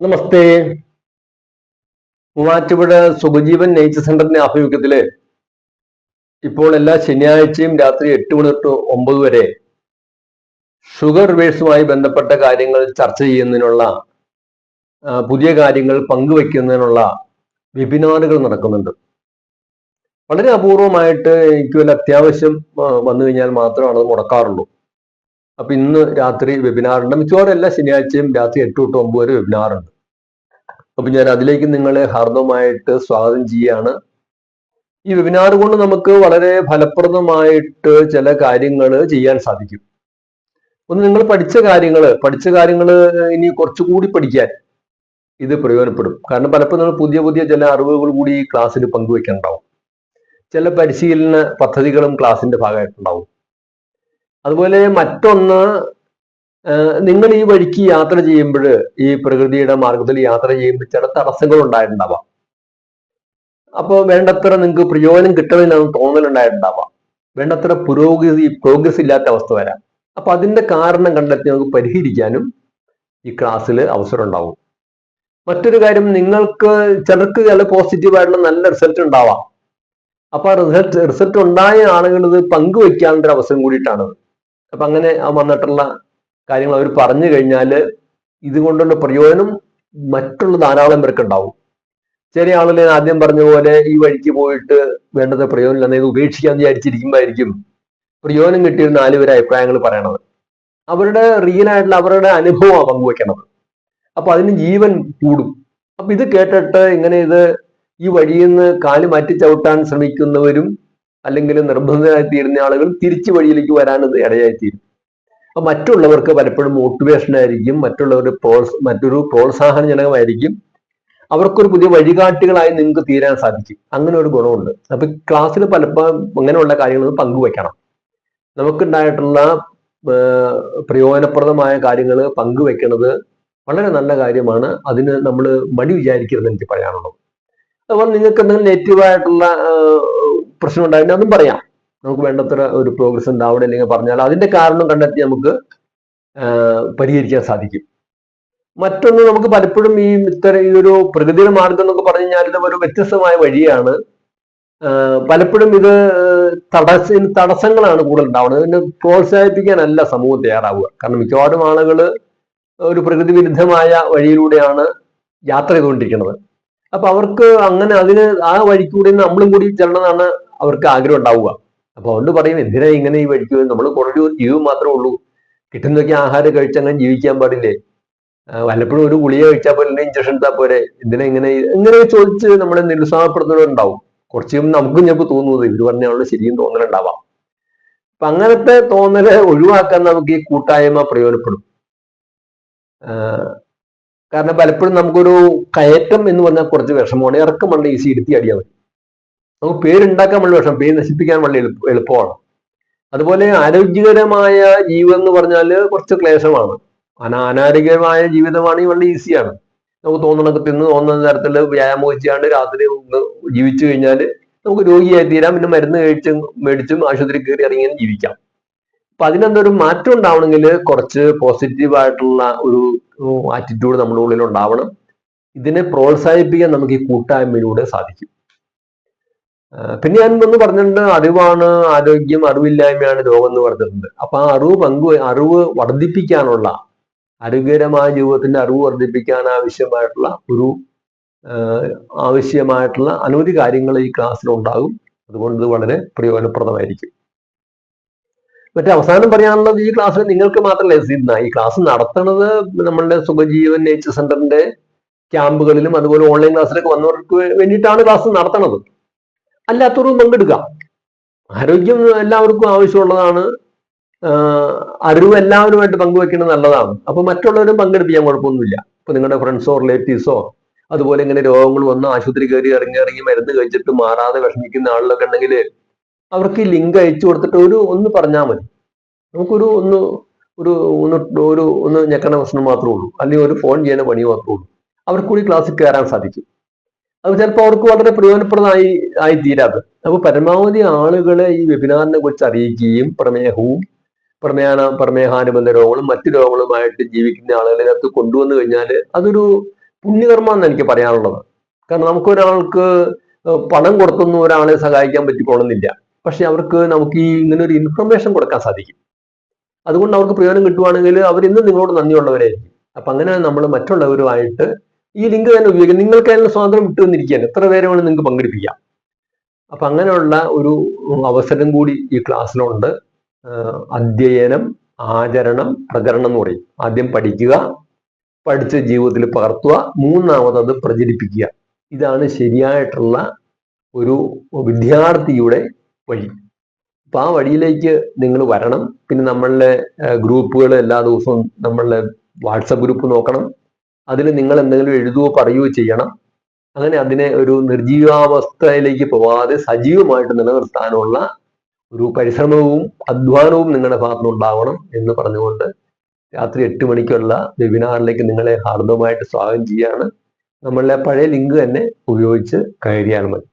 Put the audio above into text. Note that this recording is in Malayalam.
നമസ്തേ. മൂവാറ്റുപുഴ സുഖജീവൻ നേച്ചർ സെന്ററിന്റെ ആഭിമുഖ്യത്തിൽ ഇപ്പോൾ എല്ലാ ശനിയാഴ്ചയും രാത്രി എട്ട് മണി തൊട്ട് ഒമ്പത് വരെ ഷുഗർ റിവേഴ്സുമായി ബന്ധപ്പെട്ട കാര്യങ്ങൾ ചർച്ച ചെയ്യുന്നതിനുള്ള പുതിയ കാര്യങ്ങൾ പങ്കുവയ്ക്കുന്നതിനുള്ള വെബിനാറുകൾ നടക്കുന്നുണ്ട്. വളരെ അപൂർവമായിട്ട് എനിക്ക് വല്ല അത്യാവശ്യം വന്നു കഴിഞ്ഞാൽ മാത്രമാണ് അത് മുടക്കാറുള്ളൂ. അപ്പൊ ഇന്ന് രാത്രി വെബിനാർ ഉണ്ട്. മിക്കവാറും എല്ലാ ശനിയാഴ്ചയും രാത്രി എട്ട് തൊട്ട് ഒമ്പത് വരെ വെബിനാറുണ്ട് അപ്പൊ ഞാൻ അതിലേക്ക് നിങ്ങളെ ഹാർദവമായിട്ട് സ്വാഗതം ചെയ്യാണ് ഈ വെബിനാർ കൊണ്ട് നമുക്ക് വളരെ ഫലപ്രദമായിട്ട് ചില കാര്യങ്ങൾ ചെയ്യാൻ സാധിക്കും. ഒന്ന് നിങ്ങൾ പഠിച്ച കാര്യങ്ങൾ പഠിച്ച കാര്യങ്ങൾ ഇനി കുറച്ചുകൂടി പഠിക്കാൻ ഇത് പ്രയോജനപ്പെടും. കാരണം പലപ്പോഴും നിങ്ങൾ പുതിയ പുതിയ ചില അറിവുകൾ കൂടി ഈ ക്ലാസ്സിൽ പങ്കുവെക്കാനുണ്ടാവും. ചില പരിശീലന പദ്ധതികളും ക്ലാസ്സിന്റെ ഭാഗമായിട്ടുണ്ടാവും. അതുപോലെ മറ്റൊന്ന് നിങ്ങൾ ഈ വഴിക്ക് യാത്ര ചെയ്യുമ്പോൾ ഈ പ്രകൃതിയുടെ മാർഗത്തിൽ യാത്ര ചെയ്യുമ്പോൾ ചില തടസ്സങ്ങൾ ഉണ്ടായിട്ടുണ്ടാവാം അപ്പോൾ വേണ്ടത്ര നിങ്ങൾക്ക് പ്രയോജനം കിട്ടണമെന്ന് തോന്നലുണ്ടായിട്ടുണ്ടാവാം. വേണ്ടത്ര പുരോഗതി പ്രോഗ്രസ് ഇല്ലാത്ത അവസ്ഥ വരാം. അപ്പൊ അതിന്റെ കാരണം കണ്ടെത്തി നമുക്ക് പരിഹരിക്കാനും ഈ ക്ലാസ്സിൽ അവസരം ഉണ്ടാവും മറ്റൊരു കാര്യം നിങ്ങൾക്ക് ചിലർക്ക് ചില പോസിറ്റീവായിട്ടുള്ള നല്ല റിസൾട്ട് ഉണ്ടാവാം. അപ്പൊ റിസൾട്ട് റിസൾട്ട് ഉണ്ടായ ആളുകൾ ഇത് പങ്കുവെക്കാനുള്ള അവസരം കൂടിയിട്ടാണ്. അപ്പൊ അങ്ങനെ വന്നിട്ടുള്ള കാര്യങ്ങൾ അവർ പറഞ്ഞു കഴിഞ്ഞാൽ ഇതുകൊണ്ടുള്ള പ്രയോജനം മറ്റുള്ള ധാരാളം പേർക്ക് ഉണ്ടാവും. ചെറിയ ആളുകൾ ഞാൻ ആദ്യം പറഞ്ഞ പോലെ ഈ വഴിക്ക് പോയിട്ട് വേണ്ടത് പ്രയോജനം ഇത് ഉപേക്ഷിക്കാൻ വിചാരിച്ചിരിക്കുമ്പോഴായിരിക്കും പ്രയോജനം കിട്ടിയ നാല് നാലുപേരെ അഭിപ്രായങ്ങൾ പറയണത്. അവരുടെ റിയൽ ആയിട്ടുള്ള അവരുടെ അനുഭവമാണ് പങ്കുവെക്കണത്. അപ്പൊ അതിന് ജീവൻ കൂടും. അപ്പൊ ഇത് കേട്ടിട്ട് ഇങ്ങനെ ഇത് ഈ വഴിയിൽ നിന്ന് കാൽ മാറ്റി ചവിട്ടാൻ ശ്രമിക്കുന്നവരും അല്ലെങ്കിൽ നിർബന്ധരായി തീരുന്ന ആളുകൾ തിരിച്ചു വഴിയിലേക്ക് വരാൻ ഇടയായിത്തീരും. ഇടയായി തീരും അപ്പൊ മറ്റുള്ളവർക്ക് പലപ്പോഴും മോട്ടിവേഷൻ ആയിരിക്കും മറ്റുള്ളവരുടെ പ്രോത്സ മറ്റൊരു പ്രോത്സാഹനജനകമായിരിക്കും. അവർക്കൊരു പുതിയ വഴികാട്ടികളായി നിങ്ങൾക്ക് തീരാൻ സാധിക്കും. അങ്ങനെ ഒരു ഗുണമുണ്ട്. അപ്പൊ ക്ലാസ്സിൽ പലപ്പോഴും അങ്ങനെയുള്ള കാര്യങ്ങൾ പങ്കുവെക്കണം. നമുക്കുണ്ടായിട്ടുള്ള പ്രയോജനപ്രദമായ കാര്യങ്ങൾ പങ്കുവെക്കുന്നത് വളരെ നല്ല കാര്യമാണ്. അതിന് നമ്മൾ മടി വിചാരിക്കരുത് എനിക്ക് പറയാനുള്ളത് അതുപോലെ നിങ്ങൾക്ക് എന്തെങ്കിലും നെഗറ്റീവായിട്ടുള്ള പ്രശ്നം ഉണ്ടായിരുന്നു അതും പറയാം. നമുക്ക് വേണ്ടത്ര ഒരു പ്രോഗ്രസ് ഉണ്ടാവണം അല്ലെങ്കിൽ പറഞ്ഞാൽ അതിന്റെ കാരണം കണ്ടെത്തി നമുക്ക് പരിഹരിക്കാൻ സാധിക്കും. മറ്റൊന്ന് നമുക്ക് പലപ്പോഴും ഈ ഇത്തരം ഈ ഒരു പ്രകൃതിയുടെ മാർഗം എന്നൊക്കെ പറഞ്ഞു കഴിഞ്ഞാൽ ഒരു വ്യത്യസ്തമായ വഴിയാണ്. പലപ്പോഴും ഇത് തടസ്സ തടസ്സങ്ങളാണ് കൂടുതൽ ഉണ്ടാവുന്നത് ഇതിനെ പ്രോത്സാഹിപ്പിക്കാനല്ല സമൂഹം തയ്യാറാവുക. കാരണം മിക്കവാറും ആളുകൾ ഒരു പ്രകൃതി വിരുദ്ധമായ വഴിയിലൂടെയാണ് യാത്ര ചെയ്തുകൊണ്ടിരിക്കുന്നത്. അപ്പൊ അവർക്ക് അങ്ങനെ അതിന് ആ വഴിക്കൂടി നമ്മളും കൂടി ചെല്ലണമെന്നാണ് അവർക്ക് ആഗ്രഹം ഉണ്ടാവുക. അപ്പൊ അതുകൊണ്ട് പറയും എന്തിനാ ഇങ്ങനെ ഈ വഴിക്ക്? നമ്മൾ കുറഞ്ഞു ജീവൻ മാത്രമേ ഉള്ളൂ. കിട്ടുന്നതൊക്കെ ആഹാരം കഴിച്ചങ്ങനെ ജീവിക്കാൻ പാടില്ലേ? വല്ലപ്പോഴും ഒരു ഗുളിക കഴിച്ചാൽ പോലെ ഇഞ്ചക്ഷൻ എടുത്താൽ പോരെ? എന്തിനാ ഇങ്ങനെ? ഇങ്ങനെ ചോദിച്ച് നമ്മളെ നിരുത്സാഹപ്പെടുത്തുന്നവരുണ്ടാവും കുറച്ച് നമുക്കും ഞങ്ങൾക്ക് തോന്നുന്നത് ഇവർ പറഞ്ഞാലുള്ള ശരിയും തോന്നലുണ്ടാവാം. അപ്പൊ അങ്ങനത്തെ തോന്നൽ ഒഴിവാക്കാൻ നമുക്ക് ഈ കൂട്ടായ്മ പ്രയോജനപ്പെടും. കാരണം പലപ്പോഴും നമുക്കൊരു കയറ്റം എന്ന് പറഞ്ഞാൽ കുറച്ച് വിഷമമാണ്. ഇറക്കമുണ്ട് ഈസി ഇരുത്തി അടിയാൽ മതി. നമുക്ക് പേരുണ്ടാക്കാൻ വളരെ വിഷമം പേര് നശിപ്പിക്കാൻ വളരെ എളുപ്പ എളുപ്പമാണ്. അതുപോലെ ആരോഗ്യകരമായ ജീവിതം എന്ന് പറഞ്ഞാൽ കുറച്ച് ക്ലേശമാണ്. അനാ അനാരോഗ്യമായ ജീവിതമാണെങ്കിൽ വളരെ ഈസിയാണ് നമുക്ക് തോന്നണൊക്കെ തിന്ന് തോന്നുന്ന തരത്തിൽ വ്യായാമം ചെയ്യാണ്ട് രാത്രി ജീവിച്ചു കഴിഞ്ഞാൽ നമുക്ക് രോഗിയായി തീരാം പിന്നെ മരുന്ന് കഴിച്ചും മേടിച്ചും ആശുപത്രി കയറി ഇറങ്ങിയും ജീവിക്കാം. അപ്പൊ അതിനെന്തൊരു മാറ്റം ഉണ്ടാവണമെങ്കിൽ കുറച്ച് പോസിറ്റീവായിട്ടുള്ള ഒരു ആറ്റിറ്റ്യൂഡ് നമ്മുടെ ഉള്ളിൽ ഉണ്ടാവണം ഇതിനെ പ്രോത്സാഹിപ്പിക്കാൻ നമുക്ക് ഈ കൂട്ടായ്മയിലൂടെ സാധിക്കും. പിന്നെ ഞാൻ ഒന്ന് പറഞ്ഞിട്ടുണ്ട് അറിവാണ് ആരോഗ്യം അറിവില്ലായ്മയാണ് രോഗം എന്ന് പറഞ്ഞിട്ടുണ്ട്. അപ്പൊ ആ അറിവ് പങ്കു അറിവ് വർദ്ധിപ്പിക്കാനുള്ള ആരോഗ്യകരമായ ജീവിതത്തിന്റെ അറിവ് വർദ്ധിപ്പിക്കാൻ ആവശ്യമായിട്ടുള്ള ഒരു ആവശ്യമായിട്ടുള്ള അനവധി കാര്യങ്ങൾ ഈ ക്ലാസ്സിൽ ഉണ്ടാകും. അതുകൊണ്ട് ഇത് വളരെ പ്രയോജനപ്രദമായിരിക്കും. മറ്റേ അവസാനം പറയാനുള്ളത് ഈ ക്ലാസ്സിൽ നിങ്ങൾക്ക് മാത്രമല്ല ഈ ക്ലാസ് നടത്തുന്നത് നമ്മളുടെ സുഖജീവൻ നേച്ചർ സെന്ററിന്റെ ക്യാമ്പുകളിലും അതുപോലെ ഓൺലൈൻ ക്ലാസ്സിലൊക്കെ വന്നവർക്ക് വേണ്ടിയിട്ടാണ് ക്ലാസ് നടത്തുന്നത്. അല്ലാത്തവരും പങ്കെടുക്കാം ആരോഗ്യം എല്ലാവർക്കും ആവശ്യമുള്ളതാണ്. അറിവ് എല്ലാവരുമായിട്ട് പങ്കുവെക്കുന്നത് നല്ലതാണ്. അപ്പൊ മറ്റുള്ളവരും പങ്കെടുപ്പിക്കാൻ കുഴപ്പമൊന്നുമില്ല. ഇപ്പൊ നിങ്ങളുടെ ഫ്രണ്ട്സോ റിലേറ്റീവ്സോ അതുപോലെ ഇങ്ങനെ രോഗങ്ങൾ വന്ന് ആശുപത്രി കയറി ഇറങ്ങി ഇറങ്ങി മരുന്ന് കഴിച്ചിട്ട് മാറാതെ വിഷമിക്കുന്ന ആളുകളൊക്കെ ഉണ്ടെങ്കിൽ അവർക്ക് ലിങ്ക് അയച്ചു കൊടുത്തിട്ട് ഒരു ഒന്ന് പറഞ്ഞാൽ മതി. നമുക്കൊരു ഒന്ന് ഒരു ഒന്ന് ഒരു ഒന്ന് ഞെക്കണ പ്രശ്നം മാത്രമേ ഉള്ളൂ. അല്ലെങ്കിൽ ഒരു ഫോൺ ചെയ്യുന്ന പണി മാത്രമേ ഉള്ളൂ. അവർക്ക് കൂടി ക്ലാസ്സിൽ കയറാൻ സാധിക്കും. അത് ചിലപ്പോൾ അവർക്ക് വളരെ പ്രയോജനപ്രദമായി ആയി തീരാത് അപ്പൊ പരമാവധി ആളുകളെ ഈ വെബിനാറിനെ കുറിച്ച് അറിയിക്കുകയും പ്രമേഹവും പ്രമേഹ പ്രമേഹാനുബന്ധ രോഗങ്ങളും മറ്റു രോഗങ്ങളുമായിട്ട് ജീവിക്കുന്ന ആളുകളെ അതിനകത്ത് കൊണ്ടുവന്നു കഴിഞ്ഞാൽ അതൊരു പുണ്യകർമ്മം എന്ന് എനിക്ക് പറയാനുള്ളത്. കാരണം നമുക്ക് ഒരാൾക്ക് പണം കൊടുത്തൊന്നും ഒരാളെ സഹായിക്കാൻ പറ്റിക്കോളുന്നില്ല. പക്ഷെ അവർക്ക് നമുക്ക് ഈ ഇങ്ങനെ ഒരു ഇൻഫർമേഷൻ കൊടുക്കാൻ സാധിക്കും. അതുകൊണ്ട് അവർക്ക് പ്രയോജനം കിട്ടുവാണെങ്കിൽ അവർ ഇന്ന് നിങ്ങളോട് നന്ദിയുള്ളവരായിരിക്കും. അപ്പൊ അങ്ങനെ നമ്മൾ മറ്റുള്ളവരുമായിട്ട് ഈ ലിങ്ക് തന്നെ ഉപയോഗിക്കാം നിങ്ങൾക്ക് അതിനുള്ള സ്വാതന്ത്ര്യം വിട്ടു വന്നിരിക്കുകയാണ് എത്ര പേരെ വേണം നിങ്ങൾക്ക് പങ്കെടുപ്പിക്കാം. അപ്പൊ അങ്ങനെയുള്ള ഒരു അവസരം കൂടി ഈ ക്ലാസ്സിലുണ്ട് അധ്യയനം ആചരണം പ്രചരണം എന്ന് പറയും. ആദ്യം പഠിക്കുക പഠിച്ച ജീവിതത്തിൽ പകർത്തുക മൂന്നാമത് അത് പ്രചരിപ്പിക്കുക. ഇതാണ് ശരിയായിട്ടുള്ള ഒരു വിദ്യാർത്ഥിയുടെ വഴി. അപ്പൊ ആ വഴിയിലേക്ക് നിങ്ങൾ വരണം. പിന്നെ നമ്മളുടെ ഗ്രൂപ്പുകൾ എല്ലാ ദിവസവും നമ്മളുടെ വാട്സപ്പ് ഗ്രൂപ്പ് നോക്കണം. അതിൽ നിങ്ങൾ എന്തെങ്കിലും എഴുതുകയോ പറയുകയോ ചെയ്യണം. അങ്ങനെ അതിനെ ഒരു നിർജീവാവസ്ഥയിലേക്ക് പോവാതെ സജീവമായിട്ട് നിലനിർത്താനുള്ള ഒരു പരിശ്രമവും അധ്വാനവും നിങ്ങളുടെ ഭാഗത്തുനിന്നുണ്ടാവണം എന്ന് പറഞ്ഞുകൊണ്ട് രാത്രി എട്ട് മണിക്കുള്ള വെബിനാറിലേക്ക് നിങ്ങളെ ഹാർദവമായിട്ട് സ്വാഗതം ചെയ്യാണ്. നമ്മളുടെ പഴയ ലിങ്ക് തന്നെ ഉപയോഗിച്ച് കയറിയാൽ മതി.